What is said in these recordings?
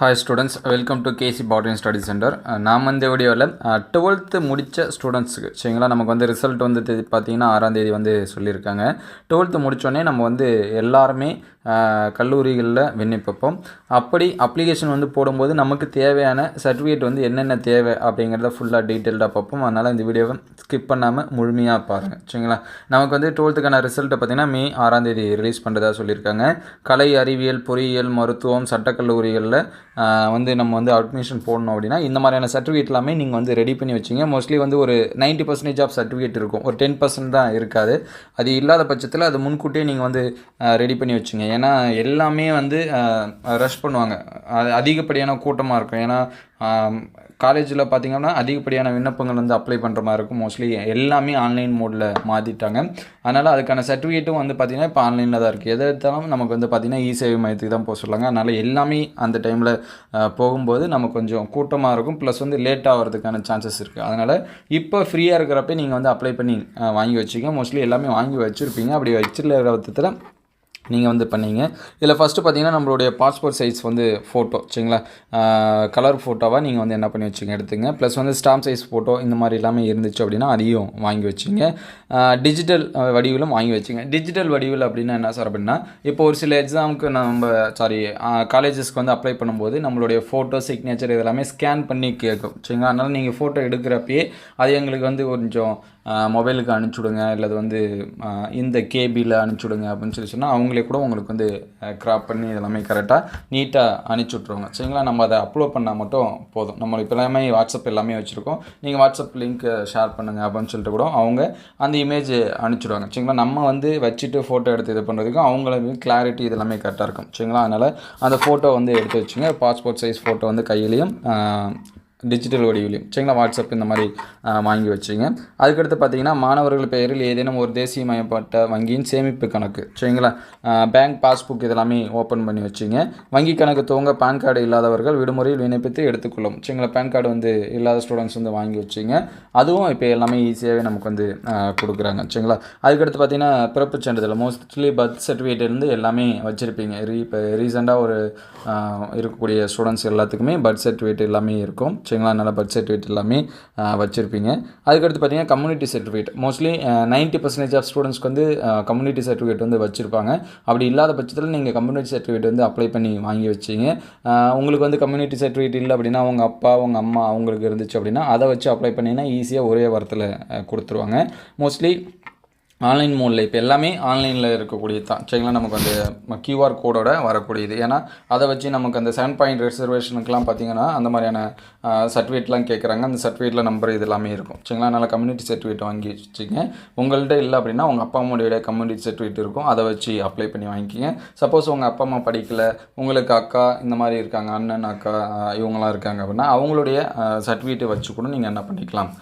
Hi students welcome to K C Patton study center நாம் இந்த வீடியோவில் டுவெல்த்து uh, முடித்த ஸ்டூடெண்ட்ஸுக்கு சரிங்களா? நமக்கு வந்து ரிசல்ட் வந்து பார்த்திங்கன்னா பார்த்தீங்கன்னா ஆறாம் தேதி வந்து சொல்லியிருக்காங்க. டுவெல்த்து முடித்தோடனே நம்ம வந்து எல்லாருமே uh, கல்லூரிகளில் விண்ணப்பிப்போம். அப்படி அப்ளிகேஷன் வந்து போடும்போது நமக்கு தேவையான சர்டிஃபிகேட் வந்து என்னென்ன தேவை அப்படிங்கிறத ஃபுல்லாக டீட்டெயில்டாக பார்ப்போம். அதனால் இந்த வீடியோவை ஸ்கிப் பண்ணாமல் முழுமையாக பாருங்கள் சரிங்களா? நமக்கு வந்து டுவெல்த்துக்கான ரிசல்ட்டை பார்த்தீங்கன்னா மே ஆறாம் தேதி ரிலீஸ் பண்ணுறதா சொல்லியிருக்காங்க. கலை அறிவியல் பொறியியல் மருத்துவம் சட்டக்கல்லூரிகளில் வந்து நம்ம வந்து அட்மிஷன் போடணும் அப்படின்னா இந்த மாதிரியான சர்டிஃபிகேட் எல்லாமே நீங்கள் வந்து ரெடி பண்ணி வச்சிங்க. மோஸ்ட்லி வந்து ஒரு 90% பர்சன்டேஜ் ஆஃப் சர்டிஃபிகேட் இருக்கும். ஒரு டென் பர்சன்ட் தான் இருக்காது. அது இல்லாத பட்சத்தில் அது முன்கூட்டியே நீங்கள் வந்து ரெடி பண்ணி வச்சுங்க. ஏன்னா எல்லாமே வந்து ரஷ் பண்ணுவாங்க. அது அதிகப்படியான கூட்டமாக இருக்கும். ஏன்னா காலேஜில் பார்த்திங்கன்னா அதிகப்படியான விண்ணப்பங்கள் வந்து அப்ளை பண்ணுற மாதிரி இருக்கும். மோஸ்ட்லி எல்லாமே ஆன்லைன் மோடில் மாற்றிட்டாங்க அதனால் அதுக்கான சர்டிஃபிகேட்டும் வந்து பார்த்திங்கன்னா இப்போ ஆன்லைனில் தான் இருக்குது எதை எடுத்தாலும் நமக்கு வந்து பார்த்திங்கன்னா இ சேவை மையத்துக்கு தான் போக சொல்லுவாங்க அதனால் எல்லாமே அந்த டைமில் போகும்போது நமக்கு கொஞ்சம் கூட்டமாக இருக்கும். ப்ளஸ் வந்து லேட் ஆகிறதுக்கான சான்சஸ் இருக்குது அதனால் இப்போ ஃப்ரீயாக இருக்கிறப்ப நீங்கள் வந்து அப்ளை பண்ணி வாங்கி வச்சுக்க மோஸ்ட்லி எல்லாமே வாங்கி வச்சுருப்பீங்க. அப்படி வச்சிருக்கிற பட்சத்தில் நீங்கள் வந்து பண்ணீங்க. இதில் ஃபஸ்ட்டு பார்த்தீங்கன்னா நம்மளுடைய பாஸ்போர்ட் சைஸ் வந்து ஃபோட்டோ சரிங்களா? கலர் ஃபோட்டோவாக நீங்கள் வந்து என்ன பண்ணி வச்சுங்க? எடுத்துங்க. ப்ளஸ் வந்து ஸ்டாம்ப் சைஸ் ஃபோட்டோ இந்த மாதிரி எல்லாமே இருந்துச்சு அப்படின்னா அதையும் வாங்கி வச்சுங்க. டிஜிட்டல் வடிவிலும் வாங்கி வச்சுங்க. டிஜிட்டல் வடிவில் அப்படின்னா என்ன சார் அப்படின்னா இப்போ ஒரு சில எக்ஸாமுக்கு நம்ம சாரி காலேஜஸ்க்கு வந்து அப்ளை பண்ணும்போது நம்மளுடைய ஃபோட்டோ சிக்னேச்சர் இதெல்லாமே ஸ்கேன் பண்ணி கேட்கும் சரிங்களா? அதனால் நீங்கள் ஃபோட்டோ எடுக்கிறப்பயே அது எங்களுக்கு வந்து கொஞ்சம் மொபைலுக்கு அனுப்பிச்சுடுங்க இல்லை வந்து இந்த கேபியில் அனுப்பிச்சுடுங்க அப்படின்னு சொல்லி சொன்னால் அவங்களே கூட உங்களுக்கு வந்து க்ராப் பண்ணி இதெல்லாமே கரெக்டாக நீட்டாக அனுப்பிச்சுட்ருவாங்க சரிங்களா? நம்ம அதை அப்லோட் பண்ணால் மட்டும் போதும். நம்ம இப்போ எல்லாமே வாட்ஸ்அப் எல்லாமே வச்சுருக்கோம். நீங்கள் வாட்ஸ்அப் லிங்க் ஷேர் பண்ணுங்கள் அப்படின்னு சொல்லிட்டு கூட அவங்க அந்த இமேஜ் அனுப்பிச்சுடுவாங்க. சரிங்களா? நம்ம வந்து வச்சுட்டு ஃபோட்டோ எடுத்து இது பண்ணுறதுக்கும் அவங்களுக்கு கிளாரிட்டி இதெல்லாமே கரெக்டாக இருக்கும். சரிங்களா? அதனால் அந்த ஃபோட்டோ வந்து எடுத்து வச்சுங்க. பாஸ்போர்ட் சைஸ் ஃபோட்டோ வந்து கையிலையும் டிஜிட்டல் வடிவிலையும். சரிங்களா? வாட்ஸ்அப் இந்த மாதிரி வாங்கி வச்சுங்க அதுக்கடுத்து பார்த்தீங்கன்னா மாணவர்கள் பெயரில் ஏதேனும் ஒரு தேசியமயப்பட்ட வங்கியின் சேமிப்பு கணக்கு. சரிங்களா? பேங்க் பாஸ்புக் இதெல்லாமே ஓப்பன் பண்ணி வச்சுங்க வங்கி கணக்கு துவங்க பேன் கார்டு இல்லாதவர்கள் விடுமுறையில் விண்ணப்பித்து எடுத்துக்கொள்ளும் சரிங்களா? பேன் கார்டு வந்து இல்லாத ஸ்டூடெண்ட்ஸ் வந்து வாங்கி வச்சுங்க அதுவும் இப்போ எல்லாமே ஈஸியாகவே நமக்கு வந்து கொடுக்குறாங்க. சரிங்களா? அதுக்கடுத்து பார்த்தீங்கன்னா பிறப்பு சான்றிதழ். மோஸ்ட்லி பர்த் சர்டிஃபிகேட் இருந்து எல்லாமே வச்சுருப்பீங்க. ரீ இப்போ ரீசெண்டாக ஒரு இருக்கக்கூடிய ஸ்டூடெண்ட்ஸ் எல்லாத்துக்குமே பர்த் சர்டிஃபிகேட் எல்லாமே இருக்கும். சரிங்களா நல்ல பர்த் சர்டிஃபிகேட் எல்லாமே வச்சுருப்பீங்க. அதுக்கடுத்து பார்த்தீங்கன்னா community certificate mostly ninety percentage of ஸ்டூடெண்ட்ஸ்க்கு வந்து கம்யூனிட்டி சர்டிஃபிகேட் வந்து வச்சுருப்பாங்க. அப்படி இல்லாத பட்சத்தில் நீங்கள் கம்யூனிட்டி சர்டிஃபிகேட் வந்து அப்ளை பண்ணி வாங்கி வச்சிங்க. உங்களுக்கு வந்து கம்யூனிட்டி சர்டிஃபிகேட் இல்லை அப்படின்னா உங்கள் அப்பா உங்கள் அம்மா அவங்களுக்கு இருந்துச்சு அப்படின்னா அதை வச்சு அப்ளை பண்ணிங்கன்னா ஈஸியாக ஒரே வாரத்தில் கொடுத்துருவாங்க. மோஸ்ட்லி ஆன்லைன் மோடில் இப்போ எல்லாமே ஆன்லைனில் இருக்கக்கூடியது தான். சரிங்களா? நமக்கு அந்த கியூஆர் கோடோட வரக்கூடியது. ஏன்னா அதை வச்சு நமக்கு அந்த செவன் பாயிண்ட் ரிசர்வேஷனுக்குலாம் பார்த்தீங்கன்னா அந்த மாதிரியான சர்டிஃபிகேட்லாம் கேட்குறாங்க அந்த சர்டிஃபிகேட்டில் நம்பர் இது எல்லாமே இருக்கும். சரிங்களா? அதனால் கம்யூனிட்டி சர்டிஃபிகேட் வாங்கி வச்சுங்க உங்கள்கிட்ட இல்லை அப்படின்னா உங்கள் அப்பா அம்மாவுடைய கம்யூனிட்டி சர்டிஃபிகேட் இருக்கும். அதை வச்சு அப்ளை பண்ணி வாங்கிக்கிங்க. சப்போஸ் உங்கள் அப்பா அம்மா படிக்கல உங்களுக்கு அக்கா இந்த மாதிரி இருக்காங்க அண்ணன் அக்கா இவங்களாம் இருக்காங்க அப்படின்னா அவங்களுடைய சர்டிஃபிகேட்டை வச்சு கூட நீங்கள் என்ன பண்ணிக்கலாம்?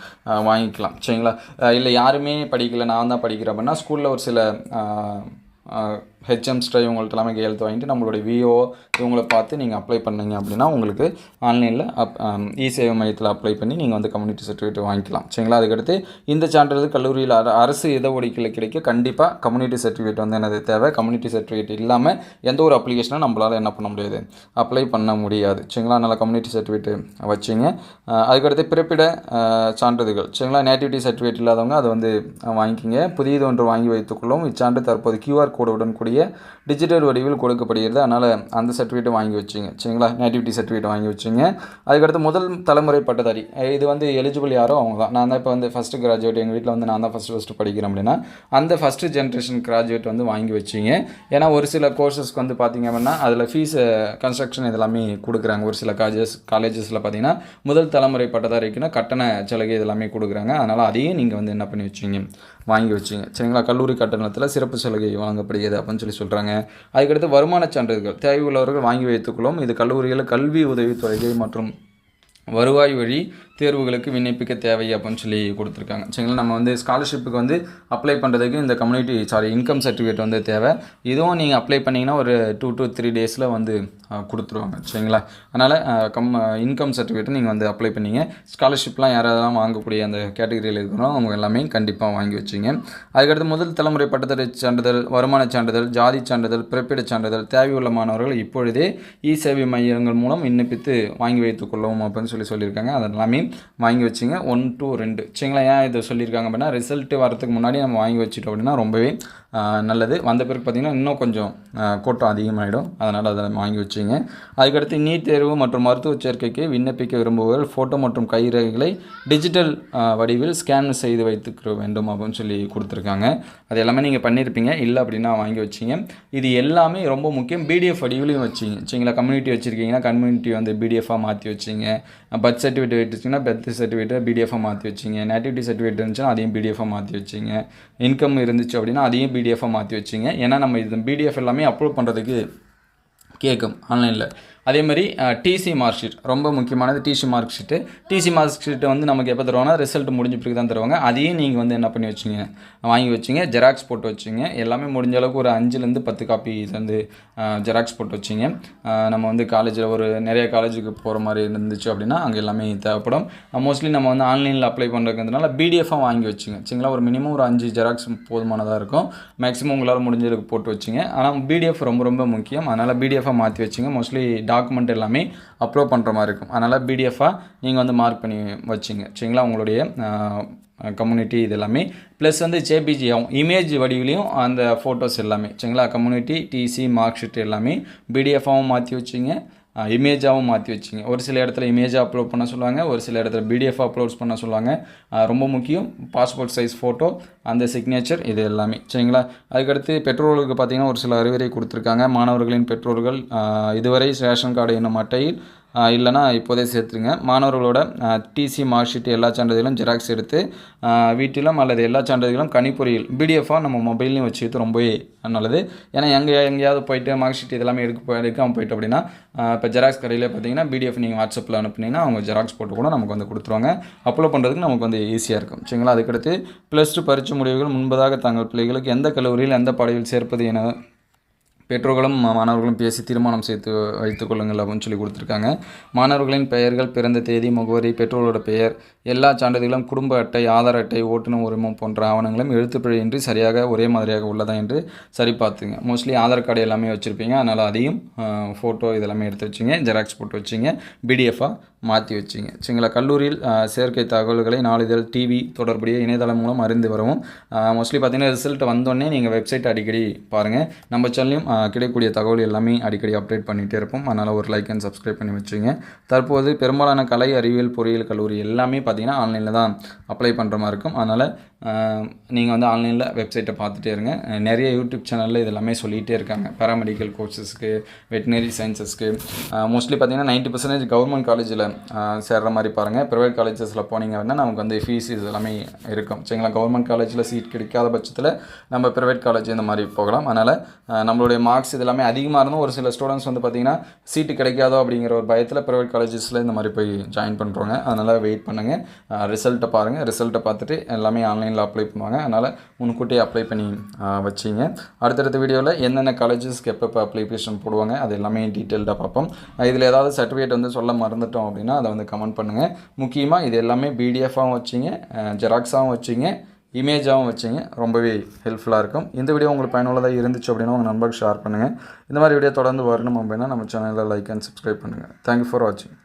வாங்கிக்கலாம். சரிங்களா? இல்லை யாருமே படிக்கல நான் தான் படிக்கிறேன். அப்படின்னா ஸ்கூலில் ஒரு சில ஹெச்எம்ஸ்ட இவங்கள்ட்ட எல்லாமே கையெழுத்து வாங்கிட்டு நம்மளுடைய விஓ இவங்களை பார்த்து நீங்கள் அப்ளை பண்ணீங்க அப்படின்னா உங்களுக்கு ஆன்லைனில் அப் இ um, சேவை மையத்தில் அப்ளை பண்ணி நீங்கள் வந்து கம்யூனிட்டி சர்டிஃபிகேட் வாங்கிக்கலாம். சரிங்களா? அதுக்கடுத்து இந்த சான்றிதழ் கல்லூரியில் அரசு இட ஒதுக்கீடு கிடைக்க கண்டிப்பாக கம்யூனிட்டி சர்டிஃபிகேட் வந்து என்னது தேவை? கம்யூனிட்டி சர்டிஃபிகேட் இல்லாமல் எந்த ஒரு அப்ளிகேஷனும் நம்மளால் என்ன பண்ண முடியாது. அப்ளை பண்ண முடியாது. சரிங்களா? அதனால் கம்யூனிட்டி சர்டிஃபிகேட் வச்சுங்க. அதுக்கடுத்து பிறப்பிட சான்றிதழ்கள். சரிங்களா? நேட்டிவிட்டி சர்டிஃபிகேட் இல்லாதவங்க அதை வந்து வாங்கிக்கிங்க. புதியது ஒன்று வாங்கி வைத்துக்கொள்ளும் இச்சான்று தற்போது கியூஆர் கோடுடன் கூடிய டிஜிட்டல் வடிவில் கொடுக்கப்படுகிறது. அதனால் அந்த சர்டிஃபிகேட் வாங்கி வச்சுங்க. சரிங்களா? நேட்டிவிட்டி சர்டிஃபிகேட் வாங்கி வச்சுங்க. அதுக்கடுத்து முதல் தலைமுறை பட்டதாரி. இது வந்து எலிஜிபிள் யாரோ அவங்க தான் நான் தான் இப்போ வந்து ஃபஸ்ட்டு கிராஜுவேட் எங்கள் வீட்டில் வந்து நான் தான் ஃபஸ்ட்டு ஃபஸ்ட்டு படிக்கிறேன் அப்படின்னா அந்த ஃபஸ்ட்டு ஜென்ரேஷன் கிராஜுவேட் வந்து வாங்கி வச்சிங்க. ஏன்னா ஒரு சில கோர்சஸ்க்கு வந்து பார்த்திங்க அப்படின்னா அதில் ஃபீஸ் கன்ஸ்ட்ரக்ஷன் இதெல்லாமே கொடுக்குறாங்க. ஒரு சில காலேஜஸ் காலேஜஸில் பார்த்தீங்கன்னா முதல் தலைமுறை பட்டதாரிக்குன்னா கட்டண சலுகை இதெல்லாமே கொடுக்குறாங்க. அதனால் அதையும் நீங்கள் வந்து என்ன பண்ணி வச்சிங்க? வாங்கி வச்சிங்க. சரிங்களா? கல்லூரி கட்டணத்தில் சிறப்பு சலுகை வழங்கப்படுகிறது அப்படின்னு சொல்லி சொல்கிறாங்க அதுக்கடுத்து வருமானச் சான்றிதழ்கள். தேவையுள்ளவர்கள் வாங்கி வைத்துக்கொள்ளும் இது கல்லூரிகளில் கல்வி உதவித்தொகை மற்றும் வருவாய் வழி தேர்வுகளுக்கு விண்ணப்பிக்க தேவை அப்படின்னு சொல்லி கொடுத்துருக்காங்க. சரிங்களா? நம்ம வந்து ஸ்காலர்ஷிப்புக்கு வந்து அப்ளை பண்ணுறதுக்கு இந்த கம்யூனிட்டி சாரி இன்கம் சர்டிஃபிகேட் வந்து தேவை. இதுவும் நீங்கள் அப்ளை பண்ணிங்கன்னா ஒரு டூ டு த்ரீ டேஸில் வந்து கொடுத்துருவாங்க. சரிங்களா? அதனால் கம் இன்கம் சர்டிஃபிகேட்டை நீங்கள் வந்து அப்ளை பண்ணிங்க. ஸ்காலர்ஷிப்லாம் யாராவது வாங்கக்கூடிய அந்த கேட்டகரியில் இருக்கிறோம் அவங்க எல்லாமே கண்டிப்பாக வாங்கி வச்சிங்க. அதுக்கடுத்து முதல் தலைமுறை பட்டதாரி சான்றிதழ் வருமான சான்றிதழ் ஜாதி சான்றிதழ் பிறப்பிடச் சான்றிதழ் தேவையுள்ள மாணவர்கள் இப்பொழுதே இ சேவை மையங்கள் மூலம் விண்ணப்பித்து வாங்கி வைத்துக் கொள்ளவும் அப்படின்னு சொல்லி சொல்லியிருக்காங்க. அதெல்லாமே வாங்கி வச்சுங்க. ஒன் டூ ரெண்டு. சரிங்களா? ஏன் இதை சொல்லியிருக்காங்க அப்படின்னா ரிசல்ட்டு வரதுக்கு முன்னாடி நம்ம வாங்கி வச்சுட்டோம் அப்படின்னா ரொம்பவே நல்லது. வந்த பிறகு பார்த்திங்கன்னா இன்னும் கொஞ்சம் கூட்டம் அதிகமாகிடும் அதனால் அதை வாங்கி வச்சுங்க. அதுக்கடுத்து நீட் தேர்வு மற்றும் மருத்துவ சேர்க்கைக்கு விண்ணப்பிக்க விரும்புபவர்கள் ஃபோட்டோ மற்றும் கைரேகைகளை டிஜிட்டல் வடிவில் ஸ்கேன் செய்து வைத்துக்க வேண்டும் அப்படின்னு சொல்லி கொடுத்துருக்காங்க. அது எல்லாமே நீங்கள் பண்ணியிருப்பீங்க. இல்லை அப்படின்னா வாங்கி வச்சிங்க. இது எல்லாமே ரொம்ப முக்கியம். பிடிஎஃப் வடிவிலையும் வச்சிங்க. சரிங்களா? கம்யூனிட்டி வச்சுருக்கீங்கன்னா கம்யூனிட்டி வந்து பிடிஎஃபாக மாற்றி வச்சிங்க. பர்த் சர்டிஃபிகேட் வச்சுங்கன்னா பர்த் சர்டிஃபிகேட்டை பிடிஎஃபாக மாற்றி வச்சிங்க. நேட்டிவிட்டி சர்டிஃபிகேட் இருந்துச்சுன்னா அதையும் பிடிஎஃபாக மாற்றி வச்சிங்க. இன்கம் இருந்துச்சு அப்படின்னா அதையும் பிடிஎஃபாக மாற்றி வச்சிங்க. ஏன்னா நம்ம இது பிடிஎஃப் எல்லாமே அப்லோட் பண்ணுறதுக்கு கேட்கும் ஆன்லைனில் அதே மாதிரி டிசி மார்க் ஷீட் ரொம்ப முக்கியமானது TC mark sheet TC mark ஷீட்டை வந்து நமக்கு எப்போ தருவாங்கன்னா ரிசல்ட் முடிஞ்ச பிறகு தான் தருவாங்க. அதையும் நீங்கள் வந்து என்ன பண்ணி வச்சுங்க? வாங்கி வச்சுங்க ஜெராக்ஸ் போட்டு வச்சுங்க. எல்லாமே முடிஞ்ச அளவுக்கு ஒரு அஞ்சுலேருந்து பத்து காப்பி வந்து ஜெராக்ஸ் போட்டு வச்சிங்க. நம்ம வந்து காலேஜில் ஒரு நிறைய காலேஜுக்கு போகிற மாதிரி இருந்துச்சு அப்படின்னா அங்கே எல்லாமே தேவைப்படும். மோஸ்ட்லி நம்ம வந்து ஆன்லைனில் அப்ளை பண்ணுறதுனால பிடிஎஃபாக வாங்கி வச்சுங்க. சரிங்களா? ஒரு மினிமம் ஒரு அஞ்சு ஜெராக்ஸ் போதுமானதாக இருக்கும். மேக்ஸிமம் உங்களால் முடிஞ்சதுக்கு போட்டு வச்சுங்க. ஆனால் பிடிஎஃப் ரொம்ப ரொம்ப முக்கியம். அதனால் பிடிஎஃபாக மாற்றி வச்சுங்க. மோஸ்ட்லி டாக்குமெண்ட் எல்லாமே அப்லோட் பண்ணுற மாதிரி இருக்கும். அதனால் பிடிஎஃபாக நீங்கள் வந்து மார்க் பண்ணி வச்சுங்க. சரிங்களா? உங்களுடைய கம்யூனிட்டி இது எல்லாமே. ப்ளஸ் வந்து ஜேபிஜி ஆகும் இமேஜ் வடிவிலையும் அந்த ஃபோட்டோஸ் எல்லாமே. சரிங்களா? கம்யூனிட்டி டிசி மார்க் ஷீட் எல்லாமே பிடிஎஃபாகவும் மாற்றி வச்சுங்க. இமேஜாகவும் மாற்றி வச்சிங்க. ஒரு சில இடத்துல இமேஜாக அப்லோட் பண்ண சொல்லுவாங்க ஒரு சில இடத்துல பிடிஎஃப் அப்லோட்ஸ் பண்ண சொல்லுவாங்க. ரொம்ப முக்கியம். பாஸ்போர்ட் சைஸ் ஃபோட்டோ அந்த சிக்னேச்சர் இது எல்லாமே. சரிங்களா? அதுக்கடுத்து பெற்றோர்களுக்கு பார்த்தீங்கன்னா ஒரு சில அறிவுரை கொடுத்துருக்காங்க. மாணவர்களின் பெற்றோர்கள் இதுவரை ரேஷன் கார்டு என்னும் அட்டையில் இல்லைனா இப்போதே சேர்த்துருங்க. மாணவர்களோட டிசி மார்க் ஷீட் எல்லா சான்றிதழும் ஜெராக்ஸ் எடுத்து வீட்டிலும் அல்லது எல்லா சான்றிதழும் கணிப்பொறியில் பிடிஎஃபாக நம்ம மொபைல்லையும் வச்சுக்கிறது ரொம்பவே நல்லது. ஏன்னா எங்கே எங்கேயாவது போயிட்டு மார்க் ஷீட் இதெல்லாமே எடுக்க எடுக்காமல் போயிட்டு அப்படின்னா இப்போ ஜெராக்ஸ் கடையில் பார்த்தீங்கன்னா பிடிஎஃப் நீங்கள் வாட்ஸ்அப்பில் அனுப்புனீங்கன்னா அவங்க ஜெராக்ஸ் போட்டு கூட நமக்கு வந்து கொடுத்துருவாங்க. அப்லோட் பண்ணுறதுக்கு நமக்கு வந்து ஈஸியாக இருக்கும். சரிங்களா? அதுக்கடுத்து ப்ளஸ் டூ பரிச்சு முடிவுகள் முன்பதாக தங்கள் பிள்ளைகளுக்கு எந்த கல்லூரியில் எந்த பாடவில் சேர்ப்பது என பெற்றோர்களும் மா- மாணவர்களும் பேசி தீர்மானம் செய்து வைத்துக் கொள்ளுங்கள் அப்படின்னு சொல்லி கொடுத்துருக்காங்க. மாணவர்களின் பெயர்கள் பிறந்த தேதி முகவரி பெற்றோரோட பெயர் எல்லா சான்றிதழ்களும் குடும்ப அட்டை ஆதார் அட்டை ஓட்டுநர் உரிமம் போன்ற ஆவணங்களும் எழுத்துப்பிழையின்றி சரியாக ஒரே மாதிரியாக உள்ளதா என்று சரி பார்த்துங்க மோஸ்ட்லி ஆதார் கார்டு எல்லாமே வச்சுருப்பீங்க. அதனால் அதையும் ஃபோட்டோ இதெல்லாமே எடுத்து வச்சுங்க. ஜெராக்ஸ் போட்டு வச்சுங்க. பிடிஎஃபாக மாற்றி வச்சுங்க. சரிங்களா? கல்லூரியில் சேர்க்கை தகவல்களை நாளிதழ் டிவி தொடர்புடைய இணையதளம் மூலம் அறிந்து வரவும் மோஸ்ட்லி பார்த்தீங்கன்னா ரிசல்ட் வந்தோடனே நீங்கள் வெப்சைட் அடிக்கடி பாருங்கள் நம்ம சேனலையும் கிடைக்கக்கூடிய தகவல் எல்லாமே அடிக்கடி அப்டேட் பண்ணிகிட்டே இருப்போம். அதனால் ஒரு லைக் அண்ட் சப்ஸ்கிரைப் பண்ணி வச்சுங்க தற்போது பெரும்பாலான கலை அறிவியல் பொறியியல் கல்லூரி எல்லாமே பார்த்தீங்கன்னா ஆன்லைனில் தான் அப்ளை பண்ணுற மாதிரி இருக்கும். அதனால் நீங்கள் வந்து ஆன்லைனில் வெப்சைட்டை பார்த்துட்டே இருங்க. நிறைய யூடியூப் சேனலில் இது எல்லாமே சொல்லிகிட்டே இருக்காங்க பேராமெடிக்கல் கோர்சஸ்க்கு வெட்டினரி சயின்சஸ்க்கு மோஸ்ட்லி பார்த்தீங்கன்னா நைன்ட்டி பர்சன்டேஜ் கவர்மெண்ட் காலேஜில் சேர்ற மாதிரி பாருங்கள் ப்ரைவேட் காலேஜஸில் போனீங்க அப்படின்னா நமக்கு வந்து ஃபீஸ் இது எல்லாமே இருக்கும். சரிங்களா? கவர்மெண்ட் காலேஜில் சீட் கிடைக்காத பட்சத்தில் நம்ம ப்ரைவேட் காலேஜ் இந்த மாதிரி போகலாம். அதனால் நம்மளுடைய மார்க்ஸ் இது எல்லாமே அதிகமாக இருந்தும் ஒரு சில ஸ்டூடெண்ட்ஸ் வந்து பார்த்திங்கன்னா சீட்டு கிடைக்காதோ அப்படிங்கிற ஒரு பயத்தில் ப்ரைவேட் காலேஜஸில் இந்த மாதிரி போய் ஜாயின் பண்ணுறோங்க அதனால் வெயிட் பண்ணுங்கள் ரிசல்ட்டை பாருங்கள் ரிசல்ட்டை பார்த்துட்டு எல்லாமே ஆன்லைனில் அப்ளை பண்ணுவாங்க. அதனால் முன்கூட்டியே அப்ளை பண்ணி வச்சிங்க. அடுத்தடுத்த வீடியோவில் என்னென்ன காலேஜஸ்க்கு எப்பப்போ அப்ளிகேஷன் போடுவாங்க அது எல்லாமே டீட்டெயில்டாக பார்ப்போம். இதில் ஏதாவது சர்டிஃபிகேட் வந்து சொல்ல மறந்துட்டோம் அப்படின்னா அதை வந்து கமெண்ட் பண்ணுங்கள் முக்கியமாக இது எல்லாமே பிடிஎஃபாகவும் வச்சிங்க ஜெராக்ஸாகவும் வச்சிங்க இமேஜாகவும் வச்சிங்க. ரொம்பவே ஹெல்ப்ஃபுல்லாக இருக்கும். இந்த வீடியோ உங்களுக்கு பயனுள்ளதாக இருந்துச்சு அப்படின்னா உங்கள் நண்பருக்கு ஷேர் பண்ணுங்கள் இந்த மாதிரி வீடியோ தொடர்ந்து வரணும் அப்படின்னா நம்ம சேனலில் லைக் அண்ட் சப்ஸ்கிரைப் பண்ணுங்கள் தேங்க்யூ ஃபார் வாட்சிங்